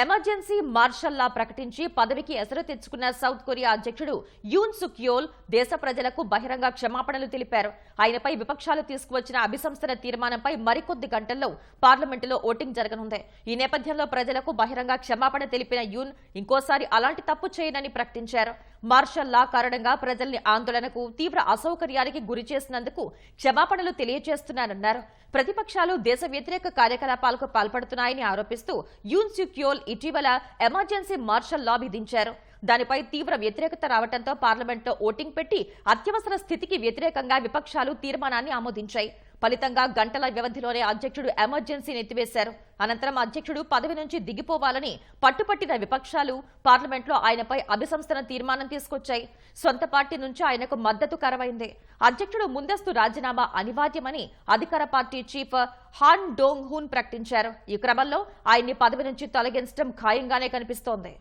Emergency martial లా ప్రకటించి పదవికి ఎసరు తెచ్చుకున్న సౌత్ కొరియా అధ్యక్షుడు యూన్ సుక్యోల్ దేశ ప్రజలకు బహిరంగ క్షమాపణలు తెలిపారు. ఆయనపై విపక్షాలు తీసుకువచ్చిన అభిశంసన తీర్మానంపై మరికొద్ది గంటల్లో పార్లమెంటులో ఓటింగ్ జరగనుంది. ఈ నేపథ్యంలో ప్రజలకు బహిరంగ క్షమాపణ తెలిపిన యూన్ ఇంకోసారి అలాంటి తప్పు చేయనని ప్రకటించారు. మార్షల్ లా కారణంగా ప్రజల్ని ఆందోళనకు తీవ్ర అసౌకర్యానికి గురి చేసినందుకు క్షమాపణలు తెలియజేస్తున్నారన్నారు ప్రతిపక్షాలు దేశ వ్యతిరేక కార్యకలాపాలకు పాల్పడుతున్నాయని ఆరోపిస్తూ యూన్ సుక్యోల్ ఇటీవల ఎమర్జెన్సీ మార్షల్ లా విధించారు. దానిపై తీవ్ర వ్యతిరేకత రావడంతో పార్లమెంట్లో ఓటింగ్ పెట్టి అత్యవసర స్థితికి వ్యతిరేకంగా విపక్షాలు తీర్మానాన్ని ఆమోదించాయి. ఫలితంగా గంటల వ్యవధిలోనే అధ్యక్షుడు ఎమర్జెన్సీ ఎత్తివేశారు. అనంతరం అధ్యక్షుడు పదవి నుంచి దిగిపోవాలని పట్టుపట్టిన విపక్షాలు పార్లమెంట్లో ఆయనపై అభిశంసన తీర్మానం తీసుకొచ్చాయి. సొంత పార్టీ నుంచి ఆయనకు మద్దతు కరవైంది. అధ్యక్షుడు ముందస్తు రాజీనామా అనివార్యమని అధికార party chief Han Dong Hoon ప్రకటించారు. ఈ క్రమంలో ఆయన్ని పదవి నుంచి తొలగించడం ఖాయంగానే కనిపిస్తోంది.